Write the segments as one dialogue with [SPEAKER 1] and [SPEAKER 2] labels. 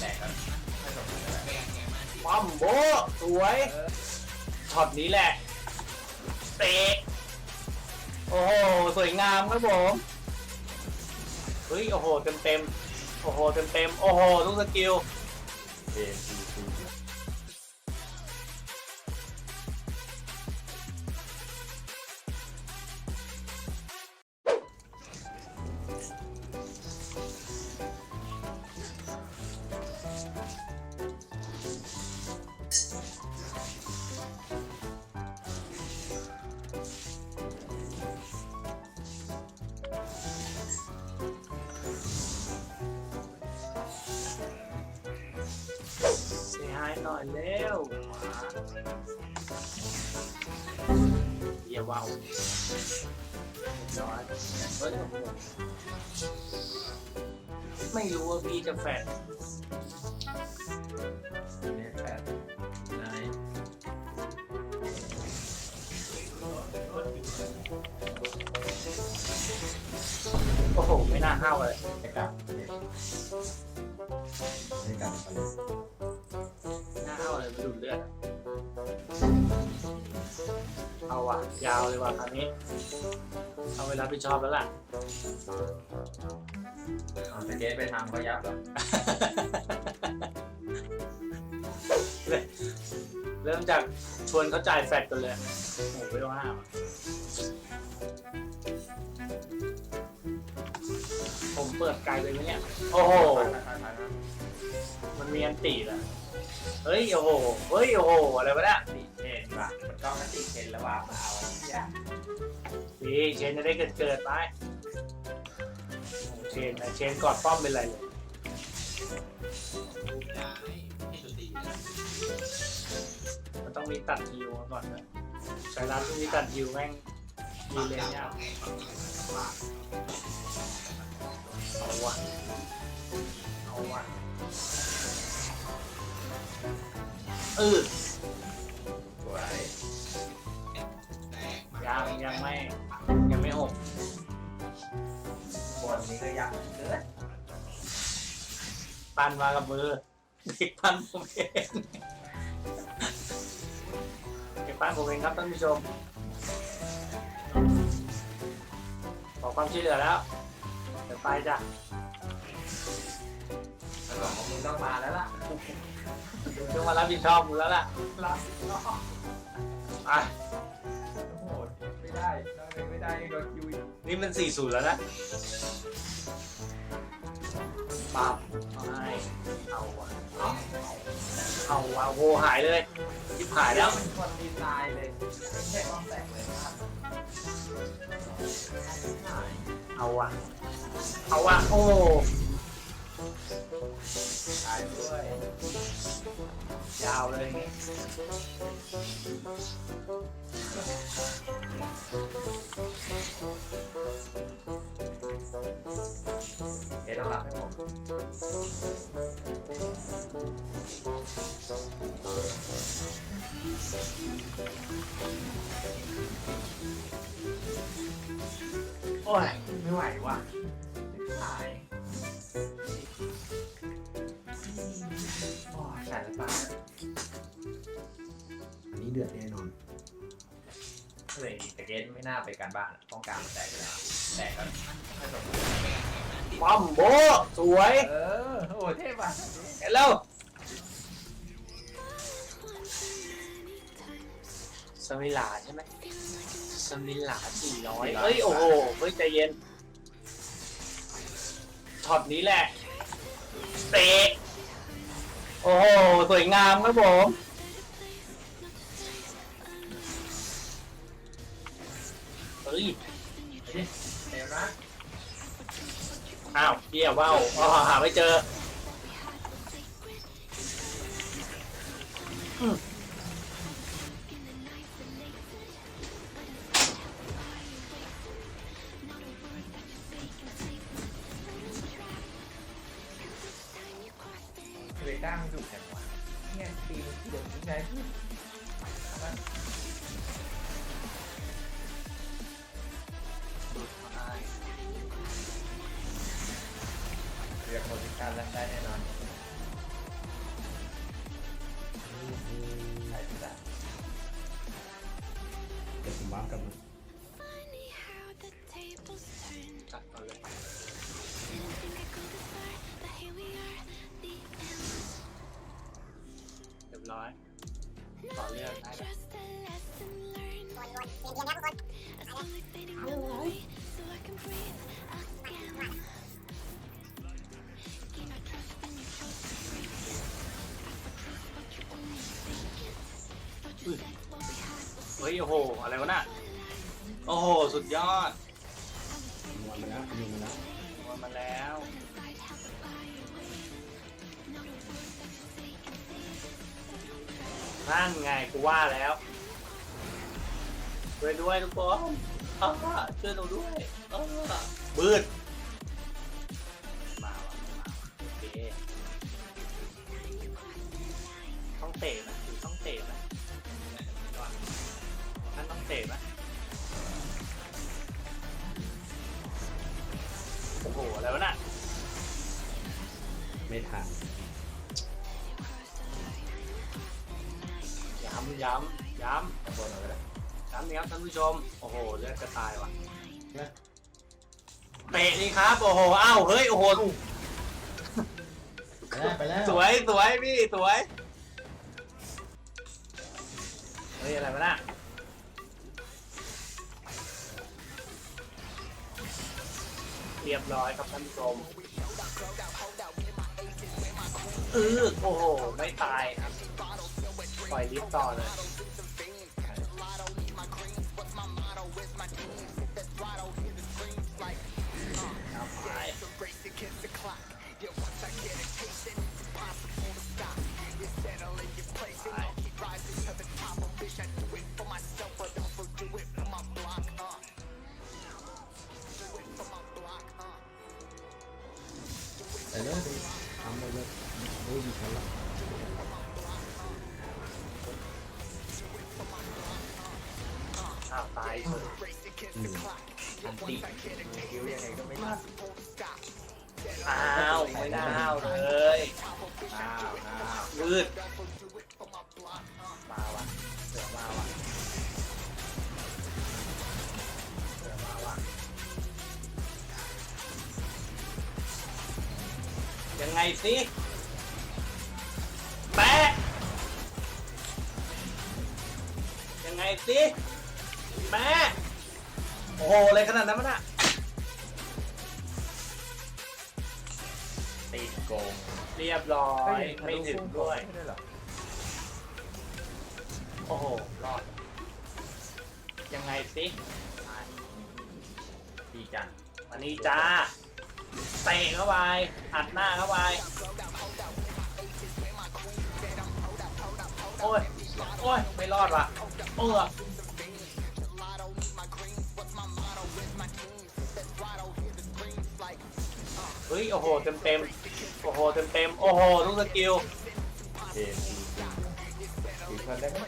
[SPEAKER 1] แตกกันไม่สมบูรณ์อะไร
[SPEAKER 2] ปั๊มโบะสวยช็อตนี้แหละ เตะ โอ้โห สวยงามครับผมเฮ้ย โอ้โห เต็มเต็มๆโอ้โห เต็มเต็มๆโอ้โห ทุกสกิล
[SPEAKER 1] เอ็ี
[SPEAKER 2] หน่อยเร็วเยี่ยว้าวเรียบร้อยเฮ้ยไม่รู้ว่าพี่จะแฟด
[SPEAKER 1] เนี่ยแปดนาย
[SPEAKER 2] โอ้โห ไม่น่าห้าวเลย ว่ะยาวเลยว่ะคราวนี้เอาเวลาไปชอบแล้วล่ะ
[SPEAKER 1] เอาสเก็ตไปทำก็ยับเหรอ
[SPEAKER 2] เริ่มจากชวนเขาจ่ายแฟดกันเลยโอ้โหไม่ต้องห้ามอะผมเปิดไกลเลยไหมเนี่ย โอ้โห
[SPEAKER 1] ไปไปไปไป
[SPEAKER 2] มันมีอันตีเหรอเฮ้ยโอ้โห เฮ้ยโอ้โห อะไรวะเนี่ย
[SPEAKER 1] ติเทน ว่ะมันก็ไม่ติเทนแล้วว่ามาเอาไอ้ที่ย
[SPEAKER 2] ดีเชนจะได้เกิดเกิดไปเชนนะเชนกอดป้อมเป็นไรเลยมันต้องมีตัดฮิวก่อนนะใช้ร้านต้องมีตัดฮิวแม่งมีเลยเนี่ยเอาวะเอาวะเออ ปั้นมากับมือเด็กปั้นผมเองเด็กปั้นผมเองครับท่านผู้ชม ขอความช่วยเหลือแล้ว เดี๋ยวไปจ้ะ
[SPEAKER 1] แล้วบอกว่ามึงต้องมาแล้วล่ะ
[SPEAKER 2] ต้องมารับผิดชอบมึงแล้วล่ะ
[SPEAKER 1] รับเนาะ
[SPEAKER 2] อะ
[SPEAKER 1] โอ้โหไม่ได้ไม่ได้โดนคิวอีก
[SPEAKER 2] นี่มันสี่ศูนย์แล้วนะ ปั๊บไม่เอาวะเอาอาวะโวหายเลยยิบหายแล้ว
[SPEAKER 1] เป็นคนดีไซน์เลยไม่ใช่ต้องแต่งเลยนะครับ
[SPEAKER 2] เอาวะเอาวะโอ้
[SPEAKER 1] ตายด้วย
[SPEAKER 2] ยาวเลยไง
[SPEAKER 1] เอ๊ะต้องรับให้ผม
[SPEAKER 2] โอ้ย ไม่ไหวว่ะ
[SPEAKER 3] เล
[SPEAKER 1] ยแต่เกตไม่น่าไปการบ้านอะต้องการมันแตกไปแล้วแตกแล้วไม่สมบูรณ์
[SPEAKER 2] ปั๊มโบะสวย
[SPEAKER 1] เออโอ้เทพอะ
[SPEAKER 2] เห็นแล้วสมิลาใช่ไหมสมิลาสี่ร้อยเฮ้ยโอ้โหเฮ้ยใจเย็นช็อตนี้แหละเตะโอ้โหสวยงามครับผม ฮ้ย
[SPEAKER 1] เดี๋ยวนะ
[SPEAKER 2] อ้าวเบี้ยว่าวอ๋อหาไม่เจอ
[SPEAKER 1] เรียกโเฮ้
[SPEAKER 2] ยโอ้โห อะไรวะน่ะ โอ้โห สุดยอด
[SPEAKER 3] นอนมาแล้วนอนมาแล้ว
[SPEAKER 2] มามาแล้ว
[SPEAKER 4] I'd have to buy away. Not a word that you say can save.
[SPEAKER 2] นั่นไงกูว่าแล้วช่วยด้วยทุกคนเออช่วยหนูด้วยเออบืด ไม่
[SPEAKER 3] ทัน
[SPEAKER 2] ย้ำย้ำย้ำขอบคุณเลยย้ำนะครับท่านผู้ชม โอ้โหเลือดจะตายว่ะ
[SPEAKER 3] นะ
[SPEAKER 2] เตะนี่ครับ โอ้โหอ้าวเฮ้ย โอ้โห
[SPEAKER 3] ไปแล้วไปแล้ว
[SPEAKER 2] สวยสวยพี่สวย เฮ้ย อะไรมาน่ะเรียบร้อยครับท่านผู้ชมเออโอ้โห ไม่ตายครับปล่อยลิฟต์ต่อเลยเอาไป
[SPEAKER 3] ไปเลยทำไปเลย โอ้ยฉันละ
[SPEAKER 2] อ้าวตายเฉย
[SPEAKER 3] อืม
[SPEAKER 2] อันติคิวยังไงก็ไม่ทันอ้าวไม่น่าห้าวเลยอ้าวอ้าวลืดมาวะเสือมาวะเสือมาวะยังไงสิ ไงสิแม่โอ้โหอะไรขนาดนั้นมันอะ
[SPEAKER 1] ตีโกง
[SPEAKER 2] เรียบร้อยไม่ถึงด้วย
[SPEAKER 1] ไม่ได้เหรอ
[SPEAKER 2] โอ้โหรอด ยังไงสิ
[SPEAKER 1] ดีจัง
[SPEAKER 2] วันนี้จ้าเตะเข้าไปอัดหน้าเข้าไปโอ้ยโอ้ยไม่รอดว่ะ เออเฮ้ย โอ้โห เต็มเต็มโอ้โห เต็มเต็มโอ้โหลูกสกิล
[SPEAKER 1] เกมดีอนได้ไหม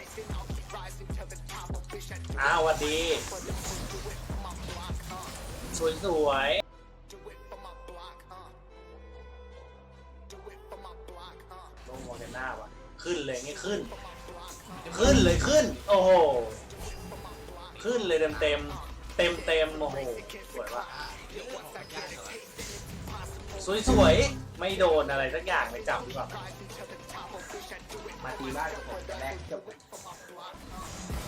[SPEAKER 2] อ้าวสวัสดี สวยสวยลงมองในหน้าวะขึ้นเลยงี้ขึ้น ขึ้นเลยขึ้น โอ้โห ขึ้นเลยเต็มเต็มเต็มเต็มๆโอ้โห สวยว่ะสวยสวยๆไม่โดนอะไรสักอย่างไม่จับดีกว่า
[SPEAKER 1] มาตีบ้านกับผมแต่แรกจบ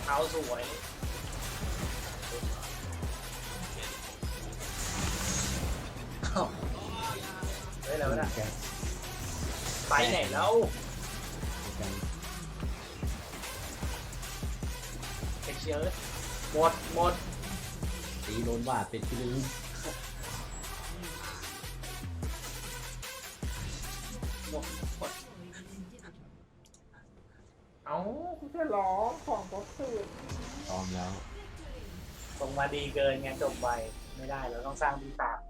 [SPEAKER 2] เท้าสวยเอ้าเฮ้ยแล้วะนะ
[SPEAKER 3] แก
[SPEAKER 2] ไปไหนแล้ว เอ็กเชียร์หมดหมด
[SPEAKER 3] ตีโดนบาดติดที่นึง
[SPEAKER 2] หมดหมด
[SPEAKER 1] เอ้าคุณจะร้องของก็คือ
[SPEAKER 3] พร้อมแล้ว
[SPEAKER 2] ส่งมาดีเกินไงจบไวไม่ได้เราต้องสร้างที่ตาม